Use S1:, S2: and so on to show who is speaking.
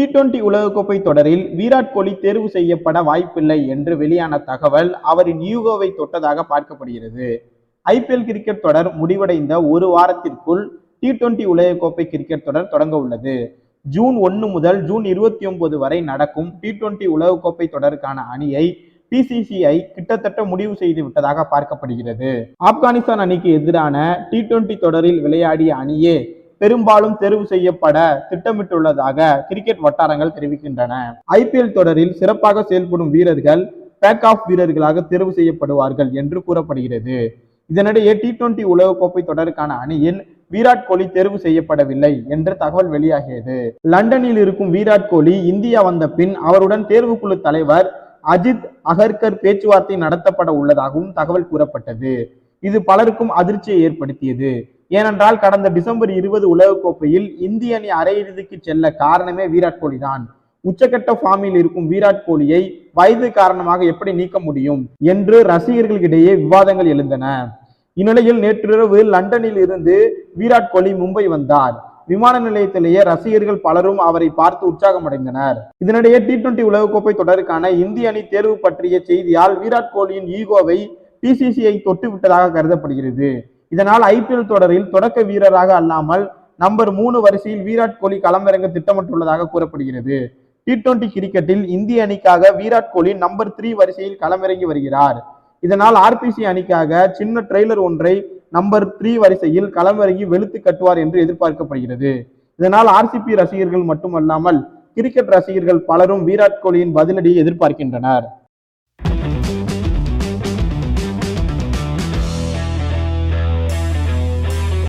S1: T twenty உலகக்கோப்பை தொடரில் விராட் கோலி தேர்வு செய்யப்பட வாய்ப்பில்லை என்று வெளியான தகவல் அவரின் யூகோவை தொட்டதாக பார்க்கப்படுகிறது. ஐபிஎல் கிரிக்கெட் தொடர் முடிவடைந்த ஒரு வாரத்திற்குள் டி டுவெண்டி உலகக்கோப்பை கிரிக்கெட் தொடர் தொடங்க உள்ளது. ஜூன் ஒன்று முதல் ஜூன் இருபத்தி ஒன்பது வரை நடக்கும் டி டுவெண்டி உலகக்கோப்பை தொடருக்கான அணியை பிசிசிஐ கிட்டத்தட்ட முடிவு செய்து விட்டதாக பார்க்கப்படுகிறது. ஆப்கானிஸ்தான் அணிக்கு எதிரான டி டுவெண்டி தொடரில் விளையாடிய அணியே பெரும்பாலும் தேர்வு செய்யப்பட திட்டமிட்டுள்ளதாக கிரிக்கெட் வட்டாரங்கள் தெரிவிக்கின்றன. ஐபிஎல் தொடரில் சிறப்பாக செயல்படும் வீரர்கள் பேக் ஆஃப் வீரர்களாக தேர்வு செய்யப்படுவார்கள் என்று கூறப்படுகிறது. இதனிடையே டி டுவெண்டி உலகக்கோப்பை தொடருக்கான அணியில் விராட் கோலி தேர்வு செய்யப்படவில்லை என்று தகவல் வெளியாகியது லண்டனில் இருக்கும் விராட் கோலி இந்தியா வந்த பின் அவருடன் தேர்வுக்குழு தலைவர் அஜித் அகர்கர் பேச்சுவார்த்தை நடத்தப்பட உள்ளதாகவும் தகவல் கூறப்பட்டது. இது பலருக்கும் அதிர்ச்சியை ஏற்படுத்தியது. ஏனென்றால் கடந்த டிசம்பர் இருபது உலகக்கோப்பையில் இந்திய அணி அரையிறுதிக்கு செல்ல காரணமே விராட் கோலி தான் உச்சக்கட்ட ஃபார்மில் இருக்கும் விராட் கோலியை வயது காரணமாக எப்படி நீக்க முடியும் என்று ரசிகர்களிடையே விவாதங்கள் எழுந்தன. இந்நிலையில் நேற்றிரவு லண்டனில் இருந்து விராட் கோலி மும்பை வந்தார். விமான நிலையத்திலேயே ரசிகர்கள் பலரும் அவரை பார்த்து உற்சாகம் அடைந்தனர் இதனிடையே டி டுவெண்டி உலகக்கோப்பை தொடருக்கான இந்திய அணி தேர்வு பற்றிய செய்தியால் விராட் கோலியின் ஈகோவை பிசிசிஐ தொட்டு விட்டதாக கருதப்படுகிறது. இதனால் ஐபிஎல் தொடரில் தொடக்க வீரராக அல்லாமல் நம்பர் மூணு வரிசையில் விராட் கோலி களமிறங்க திட்டமிட்டுள்ளதாக கூறப்படுகிறது. டி டுவெண்டி கிரிக்கெட்டில் இந்திய அணிக்காக விராட் கோலி நம்பர் த்ரீ வரிசையில் களமிறங்கி வருகிறார். இதனால் ஆர்பிசி அணிக்காக சின்ன ட்ரெய்லர் ஒன்றை நம்பர் த்ரீ வரிசையில் களமிறங்கி வெளுத்து கட்டுவார் என்று எதிர்பார்க்கப்படுகிறது. இதனால் ஆர்சிபி ரசிகர்கள் மட்டுமல்லாமல் கிரிக்கெட் ரசிகர்கள் பலரும் விராட் கோலியின் பதிலடியை எதிர்பார்க்கின்றனர்.